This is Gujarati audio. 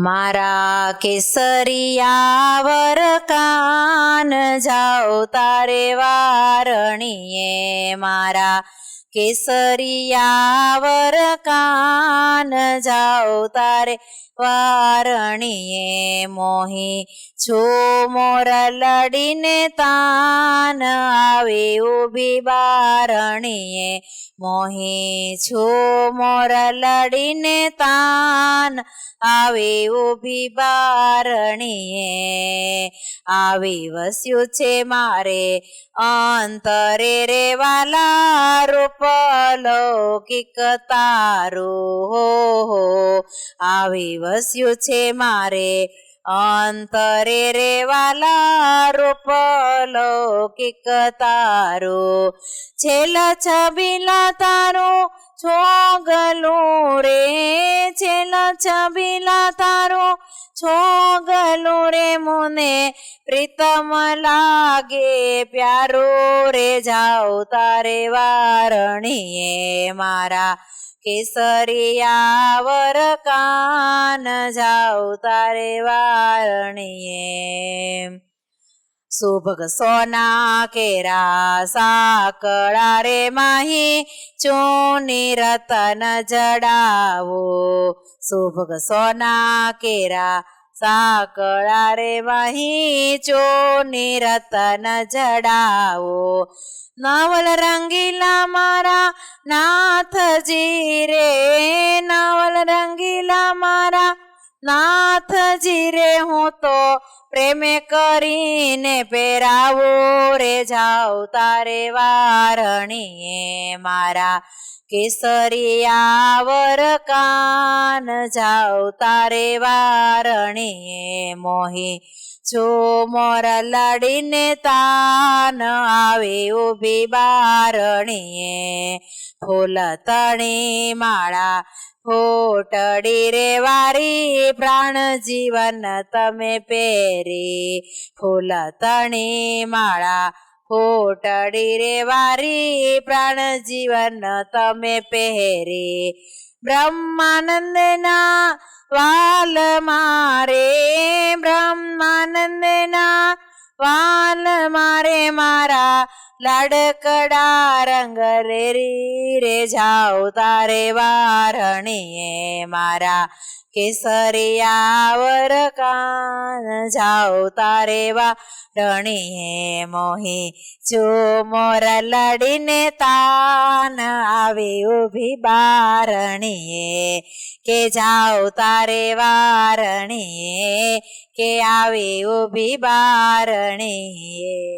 મારા કેસરિયા વર કાન જાઓ તારે વારણીએ મારા કેસરિયા વર કાન જાઓ તારે વારણીએ મોહી. છો મોર લડીને તાન આવે ઊભી બારણીએ મોહી. છો મોર લડીને તાન આવે ઊભી બારણીએ આવી વસ્યું છે મારે. અંતરે રે વાલા રૂપ લૌકિક તારું. હો હો, આવી વસ્યું છે મારે. અંતરે રે વાલા રૂપ લૌકિક તારું. છેલ્લા છબીલા તારું છોગલું રે. છેલ્લા છબીલા તારું છોગલું રે મુને, પ્રીતમ લાગે પ્યારો રે જાઓ તારે વારણીએ મારા. કેસરિયા વર કાન જાઓ તારે વારણીએ. સુભગ સોના કેરા સાકળા રે માહી, ચોની રતન જડાવો સુભગ સોના કેરા સાકળા રે માહી ચોની રતન જડાવો. નવલ રંગીલા મારા નાથજી રે, નવલ રંગીલા મારા નાથજી રે, હું તો પ્રેમે કરીને પહેરાવો રે જાઓ તારે વારણીએ મારા કેસરિયા વર કાન જાઓ તારે વારણીએ મોહી. જો મોર લડીને તાન આવે ઊભી બારણીએ, ફૂલ તણી માળા ફોટડી રે વારી, પ્રાણ જીવન તમે પેરી. ફૂલ તણી માળા ફોટડી રે વારી, પ્રાણ જીવન તમે પહેરી બ્રહ્માનંદના વાલ મારે, બ્રહ્માનંદના વાલ મારે મારા લાડકડા રંગ રેરી રે જાઓ તારે વારણીએ મારા કેસરિયા વર કાન જાઓ તારે વારણીએ મોહી, જો મોર લડીને તાન આવી ઊભી બારણીએ. કે જાઓ તારે વારણીએ, કે આવી ઊભી બારણીએ.